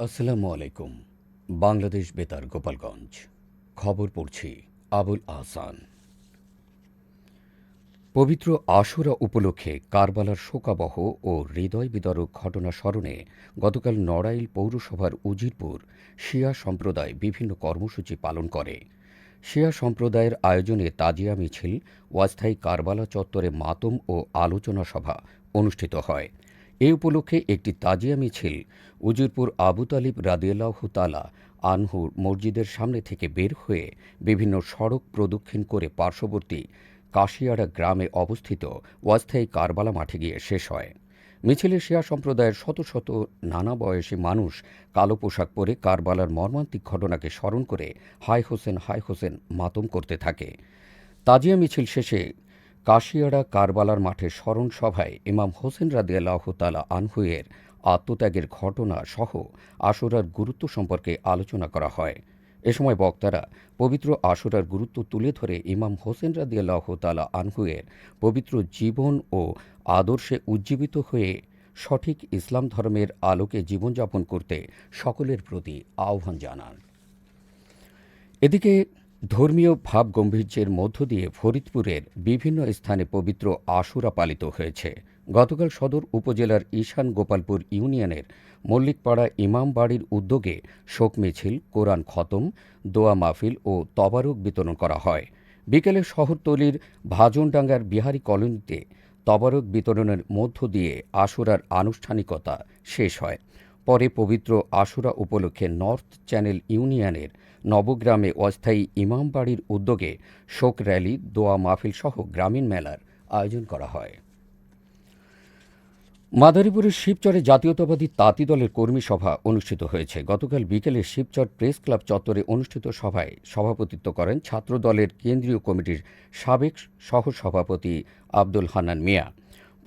আসসালামু আলাইকুম, বাংলাদেশ বেতার গোপালগঞ্জ। খবর পড়ছি আবুল আহসান। পবিত্র আশুরা উপলক্ষে কারবালার শোকাবহ ও হৃদয় বিদারক ঘটনা স্মরণে গতকাল নড়াইল পৌরসভার উজিরপুর শিয়া সম্প্রদায় বিভিন্ন কর্মসূচি পালন করে। শিয়া সম্প্রদায়ের আয়োজনে তাজিয়া মিছিল ওয়াস্থায়ী কারবালা চত্বরে মাতম ও আলোচনা সভা অনুষ্ঠিত হয়। এ উপলক্ষে একটি তাজিয়া মিছিল উজিরপুর আবু তালিব রাদিয়াল্লাহ তালা আনহুর মসজিদের সামনে থেকে বের হয়ে বিভিন্ন সড়ক প্রদক্ষিণ করে পার্শ্ববর্তী কাশিয়াড়া গ্রামে অবস্থিত ওয়াস্থায়ী কারবালা মাঠে গিয়ে শেষ হয়। মিছিলে শিয়া সম্প্রদায়ের শত শত নানা বয়সী মানুষ কালো পোশাক পরে কারবালার মর্মান্তিক ঘটনাকে স্মরণ করে হাই হোসেন হাই হোসেন মাতম করতে থাকে। তাজিয়া মিছিল শেষে কাশিয়াড়া কারবালার মাঠে স্মরণ সভায় ইমাম হোসেন রাদিয়াল্লাহ তালা আনহুয়ের আত্মত্যাগের ঘটনা সহ আশুরার গুরুত্ব সম্পর্কে আলোচনা করা হয়। এ সময় বক্তারা পবিত্র আশুরার গুরুত্ব তুলে ধরে ইমাম হোসেন রাদিয়াল্লাহ তালা আনহুয়ের পবিত্র জীবন ও আদর্শে উজ্জীবিত হয়ে সঠিক ইসলাম ধর্মের আলোকে জীবনযাপন করতে সকলের প্রতি আহ্বান জানান। এদিকে ধর্মীয় ভাবগম্ভীর্যের মধ্য দিয়ে ফরিদপুরের বিভিন্ন স্থানে পবিত্র আশুরা পালিত হয়েছে। গতকাল সদর উপজেলার ঈশান গোপালপুর ইউনিয়নের মল্লিকপাড়া ইমাম বাড়ির উদ্যোগে শোক মিছিল, কোরআন খতম, দোয়া মাহফিল ও তবারক বিতরণ করা হয়। বিকেলে শহরতলির ভাজনডাঙ্গার বিহারী কলোনিতে তবারক বিতরণের মধ্য দিয়ে আশুরার আনুষ্ঠানিকতা শেষ হয়। পরে পবিত্র আশুরা উপলক্ষে নর্থ চ্যানেল ইউনিয়নের নবগ্রামে অস্থায়ী ইমামবাড়ির উদ্যোগে শোক র্যালি, দোয়া মাহফিল সহ গ্রামীণ মেলার আয়োজন করা হয়। মাদারীপুরের শিবচরে জাতীয়তাবাদী তাঁতি দলের কর্মী সভা অনুষ্ঠিত হয়েছে। গতকাল বিকেলে শিবচর প্রেস ক্লাব চত্বরে অনুষ্ঠিত সভায় সভাপতিত্ব করেন ছাত্র দলের কেন্দ্রীয় কমিটির সাবেক সহসভাপতি আব্দুল হান্নান মিয়া।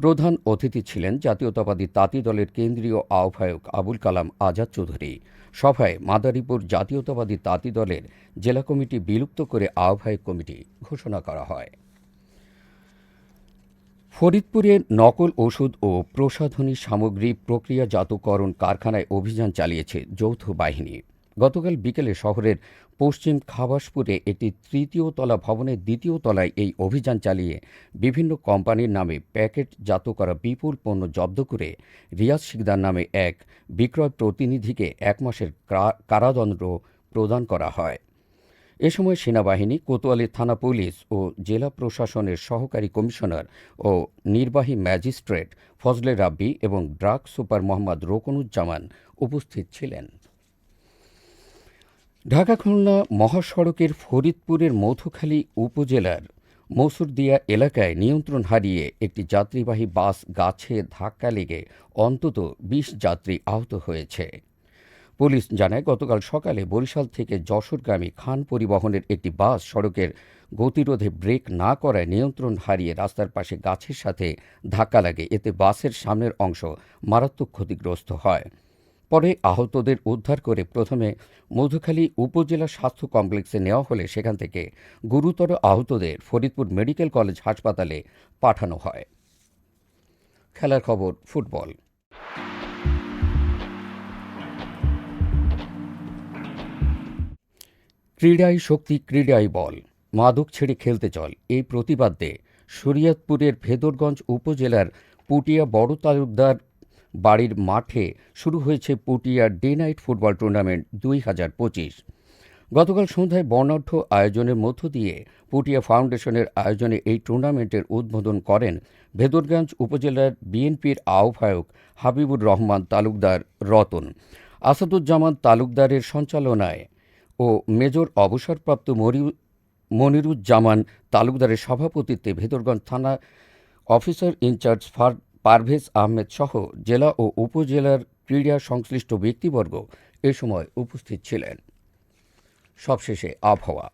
প্রধান অতিথি ছিলেন জাতীয়তাবাদী তাঁতি দলের কেন্দ্রীয় আহ্বায়ক আবুল কালাম আজাদ চৌধুরী। সভায় মাদারীপুর জাতীয়তাবাদী তাঁতি দলের জেলা কমিটি বিলুপ্ত করে আহ্বায়ক কমিটি ঘোষণা করা হয়। ফরিদপুরে নকল ওষুধ ও প্রসাধনী সামগ্রী প্রক্রিয়াজাতকরণ কারখানায় অভিযান চালিয়েছে যৌথ বাহিনী। গতকাল বিকেলে শহরের পশ্চিম খাবাসপুরে একটি তৃতীয় তলা ভবনের দ্বিতীয় তলায় এই অভিযান চালিয়ে বিভিন্ন কোম্পানির নামে প্যাকেটজাত করা বিপুল পণ্য জব্দ করে রিয়াজ শিকদার নামে এক বিক্রয় প্রতিনিধিকে এক মাসের কারাদণ্ড প্রদান করা হয়। এ সময় সেনাবাহিনী, কোতোয়ালি থানা পুলিশ ও জেলা প্রশাসনের সহকারী কমিশনার ও নির্বাহী ম্যাজিস্ট্রেট ফজলে রাব্বি এবং ড্রাগ সুপার মোহাম্মদ রোকনুজ্জামান উপস্থিত ছিলেন। ঢাকা খুলনা মহাসড়কের ফরিদপুরের মধুখালী উপজেলার মসুরদিয়া এলাকায় নিয়ন্ত্রণ হারিয়ে একটি যাত্রীবাহী বাস গাছে ধাক্কা লেগে অন্তত বিশ যাত্রী আহত হয়েছে। পুলিশ জানায়, গতকাল সকালে বরিশাল থেকে যশোরগামী খান পরিবহনের একটি বাস সড়কের গতিরোধে ব্রেক না করায় নিয়ন্ত্রণ হারিয়ে রাস্তার পাশে গাছের সাথে ধাক্কা লাগে। এতে বাসের সামনের অংশ মারাত্মক ক্ষতিগ্রস্ত হয়। পরে আহতদের উদ্ধার করে প্রথমে মধুখালী উপজেলা স্বাস্থ্য কমপ্লেক্সে নেওয়া হলে সেখান থেকে গুরুতর আহতদের ফরিদপুর মেডিকেল কলেজ হাসপাতালে পাঠানো হয়। খেলার খবর, ফুটবল। ক্রীড়াই শক্তি ক্রীড়াই বল। মাদক ছেড়ে খেলতে চল। এই প্রতিবাদে শরীয়তপুরের ভেদরগঞ্জ উপজেলার পুটিয়া বড় তালুকদার বাড়ির মাঠে শুরু হয়েছে Puthia day night football tournament দুই হাজার পঁচিশ। গতকাল সন্ধ্যায় বর্ণাঢ্য আয়োজনের মধ্য দিয়ে পুটিয়া ফাউন্ডেশনের আয়োজনে এই টুর্নামেন্টের উদ্বোধন করেন ভেদরগঞ্জ উপজেলার বিএনপির আহ্বায়ক হাবিবুর রহমান তালুকদার রতন, আসাদুজ্জামান তালুকদারের সঞ্চালনায় ও মেজর অবসরপ্রাপ্ত মনিরুজ্জামান তালুকদারের সভাপতিত্বে ভেদরগঞ্জ থানা অফিসার ইনচার্জ ফার পারভেজ আহমেদ সহ জেলা ও উপজেলার ক্রীড়া সংশ্লিষ্ট ব্যক্তিবর্গ এ সময় উপস্থিত ছিলেন। সবশেষে আবহাওয়া।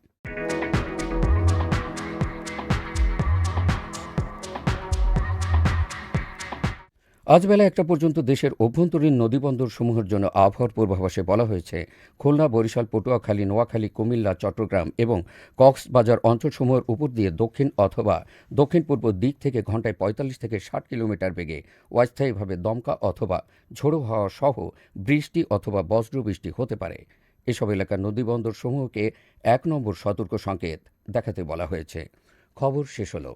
আজ বেলা একটা পর্যন্ত দেশের অভ্যন্তরীণ নদীবন্দর সমূহের জন্য আবহাওয়ার পূর্বাভাসে বলা হয়েছে, খুলনা, বরিশাল, পটুয়াখালী, নোয়াখালী, কুমিল্লা, চট্টগ্রাম এবং কক্সবাজার অঞ্চলসমূহের উপর দিয়ে দক্ষিণ অথবা দক্ষিণ পূর্ব দিক থেকে ঘন্টায় পঁয়তাল্লিশ থেকে ষাট কিলোমিটার বেগে অস্থায়ীভাবে দমকা অথবা ঝোড়ো হাওয়া সহ বৃষ্টি অথবা বজ্রবৃষ্টি হতে পারে। এসব এলাকার নদীবন্দর সমূহকে এক নম্বর সতর্ক সংকেত দেখাতে বলা হয়েছে। খবর শেষ হলো।